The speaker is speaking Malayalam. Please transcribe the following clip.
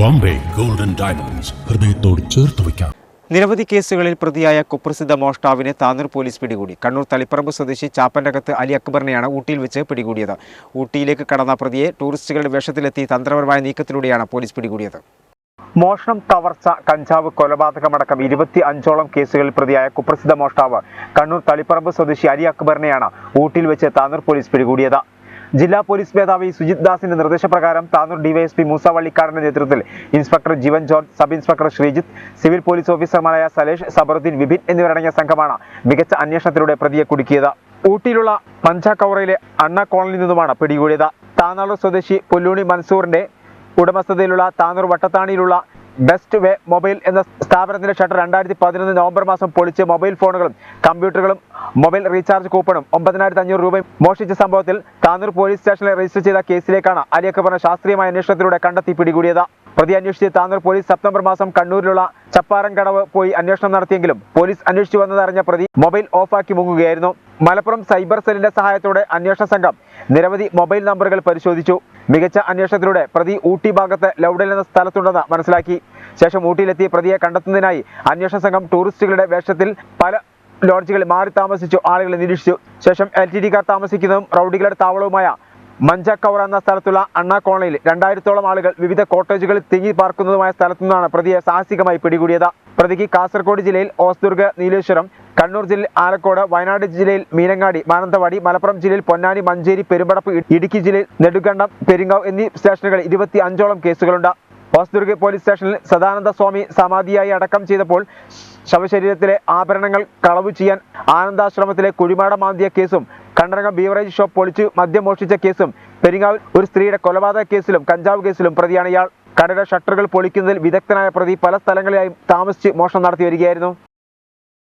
ബോംബെ. ഗോൾഡൻ ഡയമണ്ട്സ് ഹൃദയത്തോട് ചേർത്ത് വയ്ക്കാം. നിരവധി കേസുകളിൽ പ്രതിയായ കുപ്രസിദ്ധ മോഷ്ടാവിനെ താനൂർ പോലീസ് പിടികൂടി. കണ്ണൂർ തളിപ്പറമ്പ് സ്വദേശി ചാപ്പന്റകത്ത് അലി അക്ബറിനെയാണ് ഊട്ടിയിൽ വെച്ച് പിടികൂടിയത്. ഊട്ടിയിലേക്ക് കടന്ന പ്രതിയെ ടൂറിസ്റ്റുകളുടെ വേഷത്തിലെത്തി തന്ത്രപരമായ നീക്കത്തിലൂടെയാണ് പോലീസ് പിടികൂടിയത്. മോഷണം കവർച്ച കഞ്ചാവ് കൊലപാതകമടക്കം ഇരുപത്തി അഞ്ചോളം കേസുകളിൽ പ്രതിയായ കുപ്രസിദ്ധ മോഷ്ടാവ് കണ്ണൂർ തളിപ്പറമ്പ് സ്വദേശി അലി അക്ബറിനെയാണ് ഊട്ടിയിൽ വെച്ച് താനൂർ പോലീസ് പിടികൂടിയത്. ജില്ലാ പോലീസ് മേധാവി സുജിത് ദാസിന്റെ നിർദ്ദേശപ്രകാരം താനൂർ ഡിവൈഎസ്പി മൂസ വള്ളിക്കാടിന്റെ നേതൃത്വത്തിൽ inspector Jeevan George sub inspector Sreejith civil police ഓഫീസർമാരായ സലേഷ് സബറുദ്ദീൻ വിപിൻ എന്നിവരടങ്ങിയ സംഘമാണ് മികച്ച അന്വേഷണത്തിലൂടെ പ്രതിയെ കുടുക്കിയത്. ഊട്ടിയിലുള്ള പഞ്ചാക്കൗറയിലെ അണ്ണ കോളനിയിൽ നിന്നുമാണ് പിടികൂടിയത്. താനാളൂർ സ്വദേശി പുല്ലൂണി മൻസൂറിന്റെ ഉടമസ്ഥതയിലുള്ള താനൂർ വട്ടത്താണിയിലുള്ള ബെസ്റ്റ് വേ മൊബൈൽ എന്ന സ്ഥാപനത്തിന്റെ ഷട്ടർ രണ്ടായിരത്തി പതിനൊന്ന് നവംബർ മാസം പൊളിച്ച് മൊബൈൽ ഫോണുകളും കമ്പ്യൂട്ടറുകളും മൊബൈൽ റീചാർജ് കൂപ്പണും ഒമ്പതിനായിരത്തി അഞ്ഞൂറ് രൂപയും മോഷിച്ച സംഭവത്തിൽ താനൂർ പോലീസ് സ്റ്റേഷനിൽ രജിസ്റ്റർ ചെയ്ത കേസിലേക്കാണ് അലി ശാസ്ത്രീയമായ അന്വേഷണത്തിലൂടെ കണ്ടെത്തി പിടികൂടിയത്. പ്രതി അന്വേഷിച്ച് താനൂർ പോലീസ് സെപ്റ്റംബർ മാസം കണ്ണൂരിലുള്ള ചപ്പാരൻകടവ് പോയി അന്വേഷണം നടത്തിയെങ്കിലും പോലീസ് അന്വേഷിച്ചു വന്നതറിഞ്ഞ പ്രതി മൊബൈൽ ഓഫാക്കി മുങ്ങുകയായിരുന്നു. മലപ്പുറം സൈബർ സെല്ലിന്റെ സഹായത്തോടെ അന്വേഷണ സംഘം നിരവധി മൊബൈൽ നമ്പറുകൾ പരിശോധിച്ചു. മികച്ച അന്വേഷണത്തിലൂടെ പ്രതി ഊട്ടി ഭാഗത്ത് ലൗഡൽ എന്ന സ്ഥലത്തുണ്ടെന്ന് മനസ്സിലാക്കി. ശേഷം ഊട്ടിയിലെത്തി പ്രതിയെ കണ്ടെത്തുന്നതിനായി അന്വേഷണ സംഘം ടൂറിസ്റ്റുകളുടെ വേഷത്തിൽ പല ലോഡ്ജുകളിൽ മാറി താമസിച്ചു ആളുകളെ നിരീക്ഷിച്ചു. ശേഷം എൽ ടി ഡി കാർ താമസിക്കുന്നതും റൌഡികളുടെ താവളവുമായ മഞ്ചക്കൗറ എന്ന സ്ഥലത്തുള്ള അണ്ണാ കോളനിയിൽ രണ്ടായിരത്തോളം ആളുകൾ വിവിധ കോട്ടേജുകളിൽ തിങ്ങി പാർക്കുന്നതുമായ സ്ഥലത്തു നിന്നാണ് പ്രതിയെ സാഹസികമായി പിടികൂടിയത്. പ്രതിക്ക് കാസർഗോഡ് ജില്ലയിൽ ഓസ്ദുർഗ് നീലേശ്വരം കണ്ണൂർ ജില്ലയിൽ ആലക്കോട് വയനാട് ജില്ലയിൽ മീനങ്ങാടി മാനന്തവാടി മലപ്പുറം ജില്ലയിൽ പൊന്നാനി മഞ്ചേരി പെരുമ്പടപ്പ് ഇടുക്കി ജില്ലയിൽ നെടുങ്കണ്ടം പെരിങ്ങാവ് എന്നീ സ്റ്റേഷനുകളിൽ ഇരുപത്തി അഞ്ചോളം കേസുകളുണ്ട്. ഓസ്ദുർഗ് പോലീസ് സ്റ്റേഷനിൽ സദാനന്ദ സ്വാമി സമാധിയായി അടക്കം ചെയ്തപ്പോൾ ശവശരീരത്തിലെ ആഭരണങ്ങൾ കളവ് ചെയ്യാൻ ആനന്ദാശ്രമത്തിലെ കുഴിമാട മാന്തിയ കേസും കണ്ടരംഗം ബീവറേജ് ഷോപ്പ് പൊളിച്ച് മദ്യം മോഷ്ടിച്ച കേസും പെരിങ്ങാവിൽ ഒരു സ്ത്രീയുടെ കൊലപാതക കേസിലും കഞ്ചാവ് കേസിലും പ്രതിയാണ് ഇയാൾ. കടയുടെ ഷട്ടറുകൾ പൊളിക്കുന്നതിൽ വിദഗ്ധനായ പ്രതി പല സ്ഥലങ്ങളിലായി താമസിച്ച് മോഷണം നടത്തി വരികയായിരുന്നു.